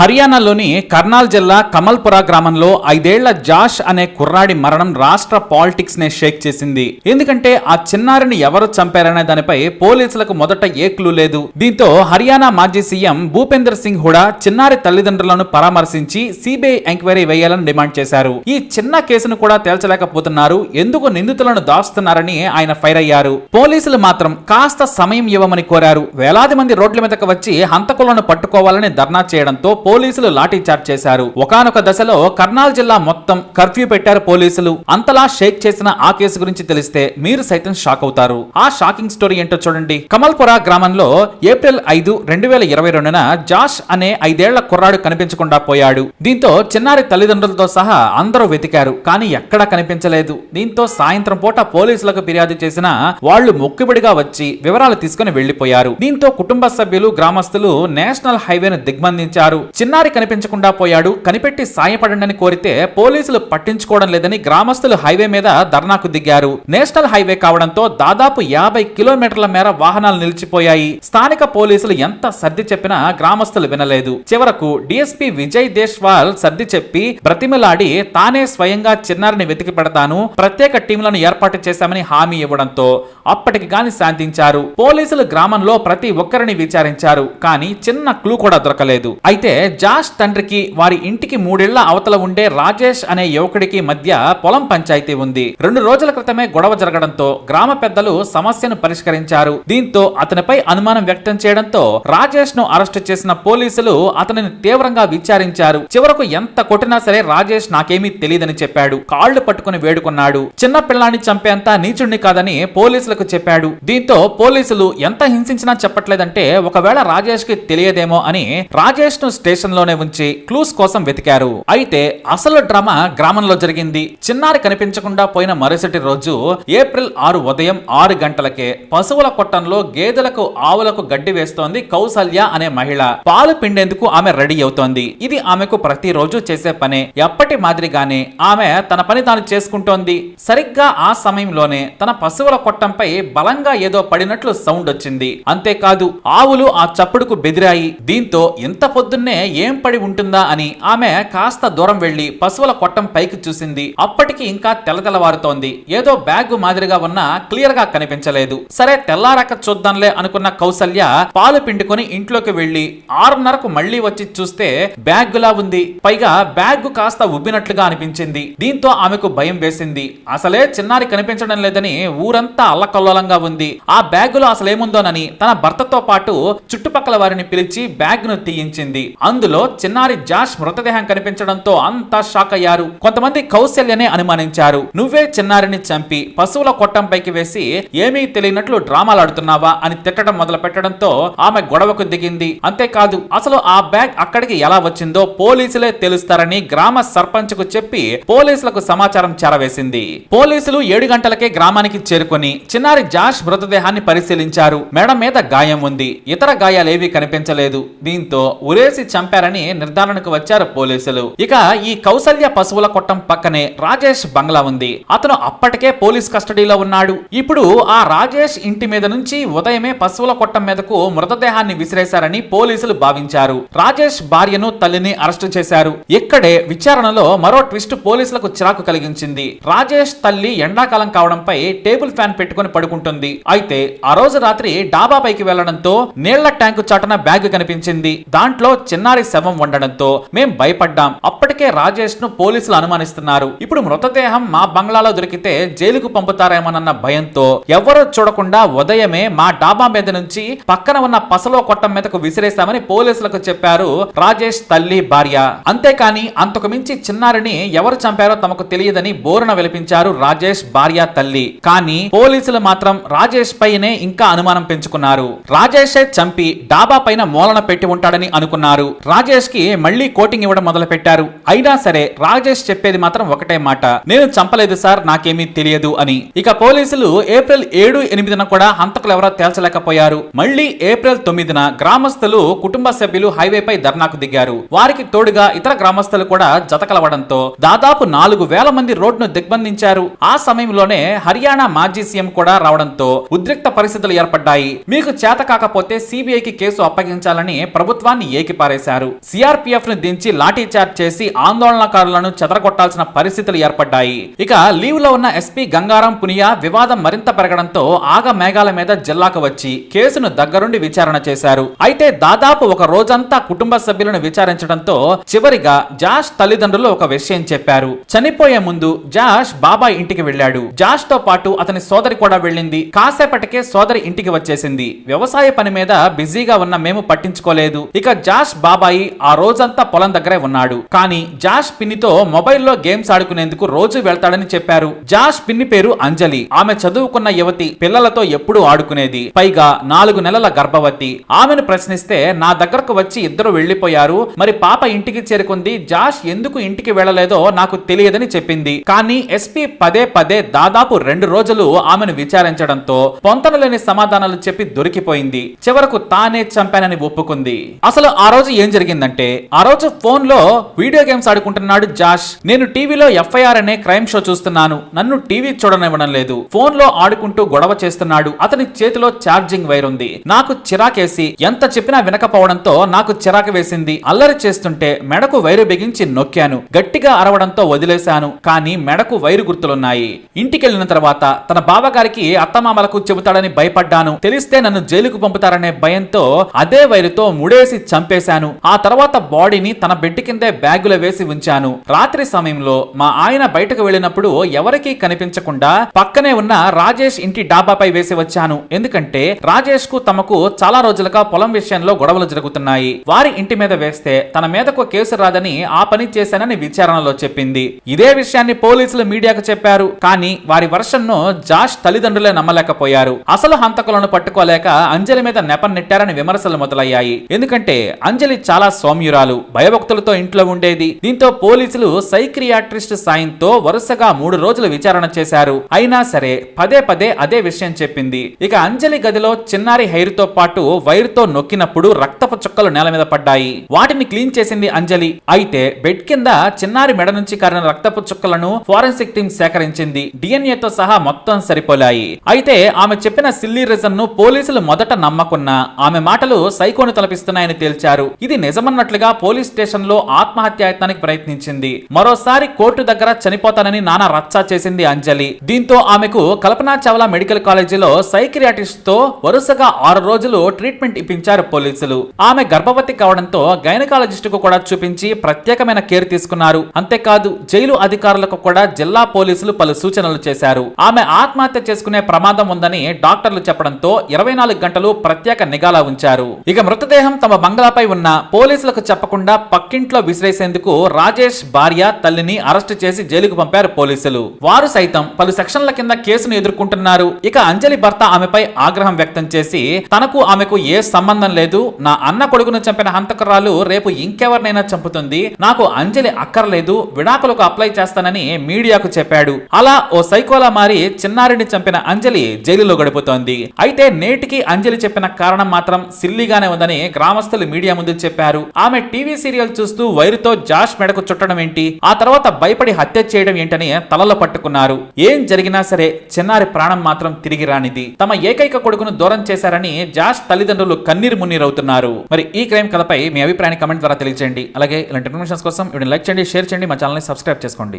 హర్యానాలోని కర్నాల్ జిల్లా కమల్పుర గ్రామంలో ఐదేళ్ళ జాష్ అనే కుర్రాడి మరణం రాష్ట్ర పాలిటిక్స్ నే షేక్ చేసింది. ఎందుకంటే ఆ చిన్నారిని ఎవరు చంపారనే దానిపై పోలీసులకు మొదట ఏ క్లూ లేదు. దీంతో హర్యానా మాజీ సీఎం భూపేందర్ సింగ్ హుడా చిన్నారి తల్లిదండ్రులను పరామర్శించి సిబిఐ ఎంక్వైరీ వేయాలని డిమాండ్ చేశారు. ఈ చిన్న కేసును కూడా తేల్చలేకపోతున్నారు. ఎందుకు నిందితులను దాస్తున్నారని ఆయన ఫైర్ అయ్యారు. పోలీసులు మాత్రం కాస్త సమయం ఇవ్వమని కోరారు. వేలాది మంది రోడ్ల మీదకు వచ్చి హంతకులను పట్టుకోవాలని ధర్నా చేయడంతో పోలీసులు లాఠీ చార్జ్ చేశారు. ఒకానొక దశలో కర్నాల్ జిల్లా మొత్తం కర్ఫ్యూ పెట్టారు పోలీసులు. అంతలా షేక్ చేసిన ఆ కేసు గురించి తెలిస్తే మీరు సైతం షాక్ అవుతారు. ఆ షాకింగ్ స్టోరీ ఏంటో చూడండి. కమల్పుర గ్రామంలో ఏప్రిల్ ఐదు రెండు వేల ఇరవై రెండున జాష్ అనే ఐదేళ్ళ కుర్రాడు కనిపించకుండా పోయాడు. దీంతో చిన్నారి తల్లిదండ్రులతో సహా అందరూ వెతికారు. కానీ ఎక్కడా కనిపించలేదు. దీంతో సాయంత్రం పూట పోలీసులకు ఫిర్యాదు చేసిన వాళ్ళు మొక్కుబడిగా వచ్చి వివరాలు తీసుకుని వెళ్ళిపోయారు దీంతో కుటుంబ సభ్యులు గ్రామస్తులు నేషనల్ హైవేను దిగ్బంధించారు. చిన్నారి కనిపించకుండా పోయాడు. కనిపెట్టి సాయపడండి కోరితే పోలీసులు పట్టించుకోవడం లేదని గ్రామస్తులు హైవే మీద ధర్నాకు దిగారు. నేషనల్ హైవే కావడంతో దాదాపు యాభై కిలోమీటర్ల మేర వాహనాలు నిలిచిపోయాయి. స్థానిక పోలీసులు ఎంత సర్ది చెప్పినా గ్రామస్తులు వినలేదు. చివరకు డిఎస్పీ విజయ్ దేశ్వాల్ సర్ది చెప్పి బ్రతిమలాడి తానే స్వయంగా చిన్నారిని వెతికి పెడతాను ప్రత్యేక టీంలను ఏర్పాటు చేశామని హామీ ఇవ్వడంతో అప్పటికి గాని శాంతించారు. పోలీసులు గ్రామంలో ప్రతి ఒక్కరిని విచారించారు. కానీ చిన్న క్లూ కూడా దొరకలేదు. అయితే జాష్ తండ్రికి వారి ఇంటికి మూడేళ్ళ అవతల ఉండే రాజేష్ అనే యువకుడికి మధ్య పొలం పంచాయతీ ఉంది. రెండు రోజుల క్రితమే గొడవ జరగడంతో గ్రామ పెద్దలు సమస్యను పరిష్కరించారు. దీంతో అతనిపై అనుమానం వ్యక్తం చేయడంతో రాజేష్ను అరెస్టు చేసిన పోలీసులు అతనిని తీవ్రంగా విచారించారు. చివరకు ఎంత కొట్టినా సరే రాజేష్ నాకేమీ తెలియదని చెప్పాడు. కాళ్ళు పట్టుకుని వేడుకున్నాడు. చిన్న పిల్లాన్ని చంపేంత నీచుణ్ణి కాదని పోలీసులకు చెప్పాడు. దీంతో పోలీసులు ఎంత హింసించినా చెప్పట్లేదంటే ఒకవేళ రాజేష్కి తెలియదేమో అని రాజేష్ను స్టేషన్లోనే ఉంచి క్లూస్ కోసం వెతికారు. అయితే అసలు డ్రామా గ్రామంలో జరిగింది. చిన్నారి కనిపించకుండా పోయిన మరుసటి రోజు ఏప్రిల్ ఆరు ఉదయం ఆరు గంటలకే పశువుల కొట్టంలో గేదెలకు ఆవులకు గడ్డి వేస్తోంది కౌసల్య అనే మహిళ. పాలు పిండేందుకు ఆమె రెడీ అవుతోంది. ఇది ఆమెకు ప్రతిరోజు చేసే పనే. ఎప్పటి మాదిరిగానే ఆమె తన పని తాను చేసుకుంటోంది. సరిగ్గా ఆ సమయంలోనే తన పశువుల కొట్టంపై బలంగా ఏదో పడినట్లు సౌండ్ వచ్చింది. అంతేకాదు ఆవులు ఆ చప్పుడుకు బెదిరాయి. దీంతో ఇంత పొద్దున్నే ఏం పడి ఉంటుందా అని ఆమె కాస్త దూరం వెళ్ళి పశువుల కొట్టం పైకి చూసింది. అప్పటికి ఇంకా తెలతెలవారుతోంది ఏదో బ్యాగ్ మాదిరిగా ఉన్నా క్లియర్గా కనిపించలేదు. సరే తెల్లారక చూద్దాంలే అనుకున్న కౌసల్య పాలు పిండుకొని ఇంట్లోకి వెళ్ళి ఆరున్నరకు మళ్ళీ వచ్చి చూస్తే బ్యాగ్ లా ఉంది. పైగా బ్యాగ్ కాస్త ఉబ్బినట్లుగా అనిపించింది. దీంతో ఆమెకు భయం వేసింది. అసలే చిన్నారి కనిపించడం లేదని ఊరంతా అల్లకల్లోలంగా ఉంది. ఆ బ్యాగ్లో అసలేముందోనని తన భర్తతో పాటు చుట్టుపక్కల వారిని పిలిచి బ్యాగ్ను తీయించింది. అందులో చిన్నారి జాష్ మృతదేహం కనిపించడంతో అంతా షాక్ అయ్యారు. కొంతమంది కౌశల్యనే అనుమానించారు. నువ్వే చిన్నారిని చంపి పశువుల కొట్టంపైకి వేసి ఏమీ తెలియనట్లు డ్రామాలాడుతున్నావా అని తిట్టడం మొదలు పెట్టడంతో ఆమె గొడవకు దిగింది. అంతేకాదు అసలు ఆ బ్యాగ్ అక్కడికి ఎలా వచ్చిందో పోలీసులే తెలుస్తారని గ్రామ సర్పంచ్కు చెప్పి పోలీసులకు సమాచారం చేరవేసింది. పోలీసులు ఏడు గంటలకే గ్రామానికి చేరుకొని చిన్నారి జాష్ మృతదేహాన్ని పరిశీలించారు. మెడ మీద గాయం ఉంది. ఇతర గాయాలేవీ కనిపించలేదు. దీంతో ఉరేసి చంపారని నిర్ధారణకు వచ్చారు పోలీసులు. ఇక ఈ కౌసల్య పశువుల కొట్టం పక్కనే రాజేష్ బంగ్లా ఉంది. అతను అప్పటికే పోలీస్ కస్టడీలో ఉన్నాడు. ఇప్పుడు ఆ రాజేష్ ఇంటి మీద నుంచి ఉదయమే పశువుల కొట్టం మీదకు మృతదేహాన్ని విసిరేశారని పోలీసులు భావించారు. రాజేష్ భార్యను తల్లిని అరెస్టు చేశారు. ఇక్కడే విచారణలో మరో ట్విస్ట్ పోలీసులకు చిరాకు కలిగించింది. రాజేష్ తల్లి ఎండాకాలం కావడంపై టేబుల్ ఫ్యాన్ పెట్టుకుని పడుకుంటుంది. అయితే ఆ రోజు రాత్రి డాబా పైకి వెళ్ళడంతో నీళ్ళ ట్యాంకు చాటున బ్యాగ్ కనిపించింది. దాంట్లో చిన్న చిన్నారి శవం ఉండడంతో మేం భయపడ్డాం. అప్పటికే రాజేష్ను పోలీసులు అనుమానిస్తున్నారు. ఇప్పుడు మృతదేహం మా బంగ్లాలో దొరికితే జైలుకు పంపుతారేమోనన్న భయంతో ఎవరూ చూడకుండా ఉదయమే మా డాబా మీద నుంచి పక్కన ఉన్న పసలో కొట్టం మీదకు విసిరేశామని పోలీసులకు చెప్పారు రాజేష్ తల్లి భార్య. అంతేకాని అంతకు మించి చిన్నారిని ఎవరు చంపారో తమకు తెలియదని బోరున వెలిపించారు రాజేష్ భార్య తల్లి. కానీ పోలీసులు మాత్రం రాజేష్ పైనే ఇంకా అనుమానం పెంచుకున్నారు. రాజేషే చంపి డాబా పైన మూలన పెట్టి ఉంటాడని అనుకున్నారు. రాజేష్కి మళ్ళీ కోటింగ్ ఇవ్వడం మొదలు పెట్టారు అయినా సరే రాజేష్ చెప్పేది మాత్రం ఒకటే మాట. నేను చంపలేదు సార్ నాకేమీ తెలియదు అని. ఇక పోలీసులు ఏప్రిల్ ఏడు ఎనిమిదిన కూడా హంతకులు ఎవరో తేల్చలేకపోయారు. మళ్ళీ ఏప్రిల్ తొమ్మిదిన గ్రామస్తులు కుటుంబ సభ్యులు హైవేపై ధర్నాకు దిగారు. వారికి తోడుగా ఇతర గ్రామస్తులు కూడా జతకలవడంతో దాదాపు నాలుగు వేల మంది రోడ్ను దిగ్బంధించారు. ఆ సమయంలోనే హర్యానా మాజీ సీఎం కూడా రావడంతో ఉద్రిక్త పరిస్థితులు ఏర్పడ్డాయి. మీకు చేత కాకపోతే సిబిఐకి కేసు అప్పగించాలని ప్రభుత్వాన్ని ఏకిపారేశారు. చేశారు. సిఆర్పీఎఫ్ను దించి లాఠీ చార్జ్ చేసి ఆందోళనకారులను చెదరగొట్టాల్సిన పరిస్థితులు ఏర్పడ్డాయి. ఇక లీవ్లో ఉన్న ఎస్పీ గంగారాం పునియా వివాదం మరింత పెరగడంతో ఆగ మేఘాల మీద జిల్లాకు వచ్చి కేసును దగ్గరుండి విచారణ చేశారు. అయితే దాదాపు ఒక రోజంతా కుటుంబ సభ్యులను విచారించడంతో చివరిగా జాష్ తల్లిదండ్రులు ఒక విషయం చెప్పారు. చనిపోయే ముందు జాష్ బాబాయ్ ఇంటికి వెళ్ళాడు. జాష్తో పాటు అతని సోదరి కూడా వెళ్ళింది. కాసేపటికే సోదరి ఇంటికి వచ్చేసింది. వ్యవసాయ పని మీద బిజీగా ఉన్న మేము పట్టించుకోలేదు. ఇక జాష్ బాబాయి ఆ రోజంతా పొలం దగ్గరే ఉన్నాడు. కానీ జాష్ పిన్నితో మొబైల్లో గేమ్స్ ఆడుకునేందుకు రోజు వెళ్తాడని చెప్పారు. జాష్ పిన్ని పేరు అంజలి. ఆమె చదువుకున్న యువతి పిల్లలతో ఎప్పుడూ ఆడుకునేది. పైగా నాలుగు నెలల గర్భవతి. ఆమెను ప్రశ్నిస్తే నా దగ్గరకు వచ్చి ఇద్దరు వెళ్ళిపోయారు మరి పాప ఇంటికి చేరుకుంది. జాష్ ఎందుకు ఇంటికి వెళ్ళలేదో నాకు తెలియదని చెప్పింది. కానీ ఎస్పీ పదే పదే దాదాపు రెండు రోజులు ఆమెను విచారించడంతో పొంతనలేని సమాధానాలు చెప్పి దొరికిపోయింది. చివరకు తానే చంపానని ఒప్పుకుంది. అసలు ఆ రోజు ఏం జరిగిందంటే ఆ రోజు ఫోన్లో వీడియో గేమ్స్ ఆడుకుంటున్నాడు జాష్. నేను టీవీలో ఎఫ్ఐఆర్ అనే క్రైమ్ షో చూస్తున్నాను. నన్ను టీవీ చూడనివ్వడం లేదు. ఫోన్లో ఆడుకుంటూ గొడవ చేస్తున్నాడు. అతని చేతిలో ఛార్జింగ్ వైర్ ఉంది. నాకు చిరాకేసి ఎంత చెప్పినా వినకపోవడంతో నాకు చిరాకు వేసింది. అల్లరి చేస్తుంటే మెడకు వైరు బిగించి నొక్కాను. గట్టిగా అరవడంతో వదిలేశాను. కానీ మెడకు వైరు గుర్తులున్నాయి. ఇంటికెళ్ళిన తర్వాత తన బావగారికి అత్తమామలకు చెబుతాడని భయపడ్డాను. తెలిస్తే నన్ను జైలుకు పంపుతారనే భయంతో అదే వైరుతో ముడేసి చంపేశాను. ఆ తర్వాత బాడీని తన బెడ్ కిందే బ్యాగులో వేసి ఉంచాను. రాత్రి సమయంలో మా ఆయన బయటకు వెళ్ళినప్పుడు ఎవరికీ కనిపించకుండా పక్కనే ఉన్న రాజేష్ ఇంటి డాబాపై వేసి వచ్చాను. ఎందుకంటే రాజేష్కు తమకు చాలా రోజులుగా పొలం విషయంలో గొడవలు జరుగుతున్నాయి. వారి ఇంటి మీద వేస్తే తన మీదకు కేసు రాదని ఆ పని చేశానని విచారణలో చెప్పింది. ఇదే విషయాన్ని పోలీసులు మీడియాకు చెప్పారు. కానీ వారి వర్షన్ను జాష్ తల్లిదండ్రులే నమ్మలేకపోయారు. అసలు హంతకులను పట్టుకోలేక అంజలి మీద నెపం నెట్టారని విమర్శలు మొదలయ్యాయి. ఎందుకంటే అంజలి చాలా సౌమ్యురాలు భయభక్తులతో ఇంట్లో ఉండేది. దీంతో పోలీసులు సైక్రియాట్రిస్ట్ సాయంతో వరుసగా మూడు రోజులు విచారణ చేశారు. అయినా సరే పదే పదే అదే విషయం చెప్పింది. ఇక అంజలి గదిలో చిన్నారి హెయిర్తో పాటు వైర్తో నొక్కినప్పుడు రక్తపు చుక్కలు నేల మీద పడ్డాయి. వాటిని క్లీన్ చేసింది అంజలి. అయితే బెడ్ కింద చిన్నారి మెడ నుంచి కారిన రక్తపు చుక్కలను ఫోరెన్సిక్ టీం సేకరించింది. డిఎన్ఏ తో సహా మొత్తం సరిపోలాయి. అయితే ఆమె చెప్పిన సిల్లీ రీజన్ను పోలీసులు మొదట నమ్మకున్నా. ఆమె మాటలు సైకోను తలపిస్తున్నాయని తేల్చారు. ఇది నిజమన్నట్లుగా పోలీస్ స్టేషన్లో ఆత్మహత్యాయత్నానికి ప్రయత్నించింది. మరోసారి కోర్టు దగ్గర చనిపోతానని నానా రచ్చా చేసింది అంజలి. దీంతో ఆమెకు కల్పనా చావ్లా మెడికల్ కాలేజీలో సైక్రియాటిస్ట్తో వరుసగా ఆరు రోజులు ట్రీట్మెంట్ ఇప్పించారు పోలీసులు. ఆమె గర్భవతి కావడంతో గైనకాలజిస్ట్కు కూడా చూపించి ప్రత్యేకమైన కేర్ తీసుకున్నారు. అంతేకాదు జైలు అధికారులకు కూడా జిల్లా పోలీసులు పలు సూచనలు చేశారు. ఆమె ఆత్మహత్య చేసుకునే ప్రమాదం ఉందని డాక్టర్లు చెప్పడంతో ఇరవై నాలుగు గంటలు ప్రత్యేక నిఘాలా ఉంచారు. ఇక మృతదేహం తమ బంగ్లాపై ఉన్న పోలీసులకు చెప్పకుండా పక్కింట్లో విసిరేసేందుకు రాజేష్ భార్య తల్లిని అరెస్టు చేసి జైలుకు పంపారు పోలీసులు. వారు సైతం పలు సెక్షన్ల కింద కేసును ఎదుర్కొంటున్నారు. ఇక అంజలి భర్త ఆమెపై ఆగ్రహం వ్యక్తం చేసి తనకు ఆమెకు ఏ సంబంధం లేదు నా అన్న కొడుకును చంపిన హంతకురాలు రేపు ఇంకెవరినైనా చంపుతుంది నాకు అంజలి అక్కర్లేదు విడాకులకు అప్లై చేస్తానని మీడియాకు చెప్పాడు. అలా ఓ సైకోలా మారి చిన్నారిని చంపిన అంజలి జైలులో గడుపుతోంది. అయితే నేటికి అంజలి చెప్పిన కారణం మాత్రం సిల్లిగానే ఉందని గ్రామస్తులు మీడియా ముందు చెప్పారు. ఆమె టీవీ సీరియల్ చూస్తూ వైరుతో జాష్ మెడకు చుట్టడం ఏంటి? ఆ తర్వాత భయపడి హత్య చేయడం ఏంటని తలలో పట్టుకున్నారు. ఏం జరిగినా సరే చిన్నారి ప్రాణం మాత్రం తిరిగి రానిది. తమ ఏకైక కొడుకును దూరం చేశారని జాష్ తల్లిదండ్రులు కన్నీరు మున్నీరవుతున్నారు మరి ఈ క్రైమ్ కథపై మీ అభిప్రాయాన్ని కమెంట్ ద్వారా తెలియజేయండి అలాగే ఇలాంటి ఇన్ఫర్మేషన్స్ కోసం వీడిని లైక్ చేయండి షేర్ చేయండి మా ఛానల్ని సబ్స్క్రైబ్ చేసుకోండి.